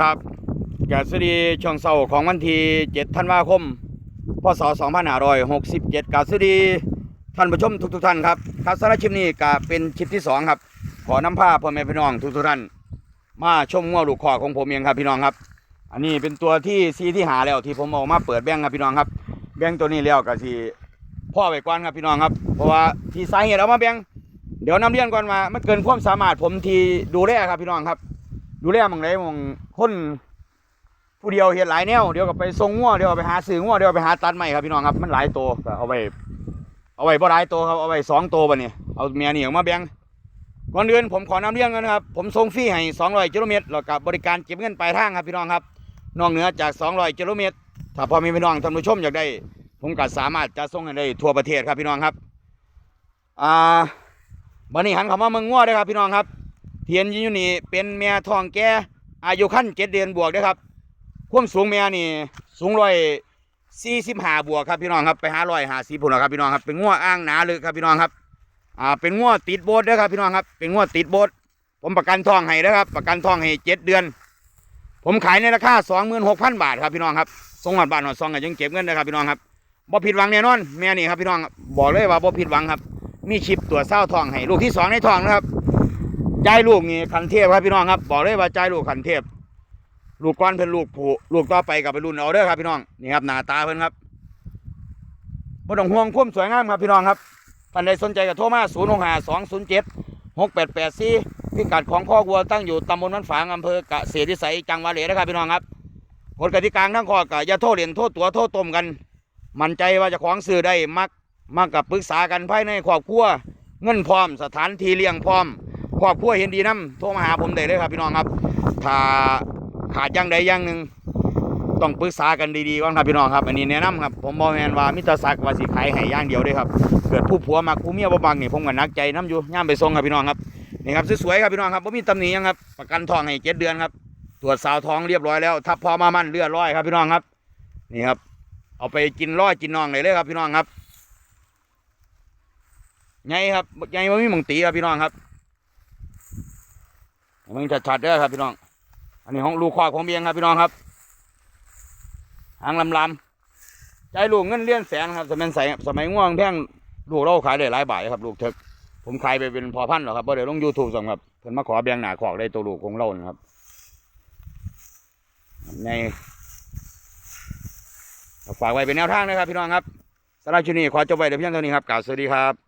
ครับกสวัสดีช่วงเสาร์ของวันที่7ธันวาคม พศ 2567กสวัสดีท่านผู้ชมทุกๆท่านครับครับสารบชิปนี้ก็เป็นชิปที่สองครับ ขอนำผ้าพ่อแม่พี่น้องทุกๆท่าน มาชมงัวลูกคอของผมเองครับพี่น้องครับ อันนี้เป็นตัวที่ซีที่หาแล้วที่ผมเออกมาเปิดแบงค์ครับพี่น้องครับ แบงค์ตัวนี้แล้วก็สิพ่อไปก่อนครับพี่น้องครับ เพราะว่าที่สาเหตุเอามาแบงค์เดี๋ยวนำเรียนก่อนมามันเกินความสามารถผมที่ดูแลครับพี่น้องครับ ดูแลมองไหนมองคนผู้เดียวเห็นหลายแนวเดี๋ยวก็ไปส่งงัวเดี๋ยวไปหาซื้องัวเดี๋ยวไปหาตัดไม้ครับพี่น้องครับมันหลายตัวเอาไว้เอาไว้บ่หลายตัวครับเอาไว้สองตัวบัดนี้เอาเมียนี่ออกมาแบ่งก่อนอื่นผมขอนำเรื่องกันนะครับผมส่งฟรีให้200กิโลเมตรแล้วกับบริการเก็บเงินปลายทางครับพี่น้องครับนอกเหนือจาก200กิโลเมตรถ้าพอมีพี่น้องท่านผู้ชมอยากได้ ผมก็สามารถจะส่งให้ได้ทั่วประเทศครับพี่น้องครับอ่าบัดนี้หันเข้ามาเมืองงัวเด้ครับพี่น้องครับ เทียนอยู่นี่เป็นแม่ทองแก่อายุขั้นเจ็ดเดือนบวกนะครับความสูงแม่นี่สูงร้อยสี่สิบห้าบวกครับพี่น้องครับไปหาร้อยหาสีผุนครับพี่น้องครับเป็นง้วอ้างหนาเลยครับพี่น้องครับอ่าเป็นง้วติดโบสเด้อครับพี่น้องครับเป็นง้วติดโบสผมประกันทองให้นะครับ ประกันทองให้เจ็ดเดือน ผมขายในราคาสองหมื่นหกพันบาทครับพี่น้องครับส่งหอดบานหอดซองกันยังเก็บเงินนะครับพี่น้องครับบ่ผิดหวังแน่นอนแม่นี่ครับพี่น้องครับบอกเลยว่าบ่ผิดหวังครับ มีชิปตัวเศร้าทองให้ลูกที่สองในทองนะครับ ใจลูกนี่ขันเทพครับพี่น้องครับ บอกเลยว่าใจลูกขันเทพ ลูกก้อนเพิ่นลูกผู้ลูกต่อไปกับไปรุ่นเอาเด้อครับพี่น้องนี่ครับหน้าตาเพิ่นครับบ่ต้องห่วงความสวยงามครับพี่น้องครับท่านใดสนใจก็โทรมา0 6 5 2 0 7 6 8 8 4พิกัดของพ่อวัวตั้งอยู่ตำบลมันฝางอำเภอกเกษตรวิสัยจังหวัดเลยนะครับพี่น้องครับกฎกติกาทั้งข้อก็อย่าโทษเหรียญโทษตัวโทษต้มกัน มั่นใจว่าจะของซื้อได้มักมักกับปรึกษากันภายในครอบครัวเงินพร้อมสถานที่เลี้ยงพร้อม ครอบครัวเห็นดีน้ำโทรมาหาผมได้เลยครับพี่น้องครับ ถ้าขาดอย่างใดอย่างหนึ่งต้องปรึกษากันดีๆก่อนครับพี่น้องครับ อันนี้แนะนำครับผมบอกแมนว่ามิตรศักดิ์ว่าสิขายให้อย่างเดียวเด้วยครับเกิดผู้ผัวมักผู้เมียบ่บังนี่ผมก็นักใจน้ำอยู่ย่ามไปส่งครับพี่น้องครับนี่ครับสวยๆครับพี่น้องครับผมมีตำหนิยังครับประกันทองให้เจ็ดเดือนครับ ตรวจสาวท้องเรียบร้อยแล้วถ้าพอมามั่นเลือดร้อยครับพี่น้องครับ นี่ครับ เอาไปกินร้อยกินน้องเลยเลยครับพี่น้องครับไงครับไงว่ามีมองตีครับพี่น้องครับ มึงชัดๆเด้อครับพี่น้อง อันนี้ของลูกควายของเบียงครับพี่น้องครับหางลำลำใจลูกเงินเลี้ยนแสนครับ สมัยใส่สมัยง่วงแพงลูกเราขายได้หลายบาทครับ ลูกเถกผมขายไปเป็นพอพันหรอกครับเพราะเดี๋ยวลงยูทูบส่งครับเพิ่นมาขอแบงหนาขอกได้ตัวลูกของเราครับ ในฝากไว้เป็นแนวทางนะครับพี่น้องครับสำหรับชุดนี้ขอจบไว้เดี๋ยวเพียงเท่านี้ครับกล่าวสวัสดีครับ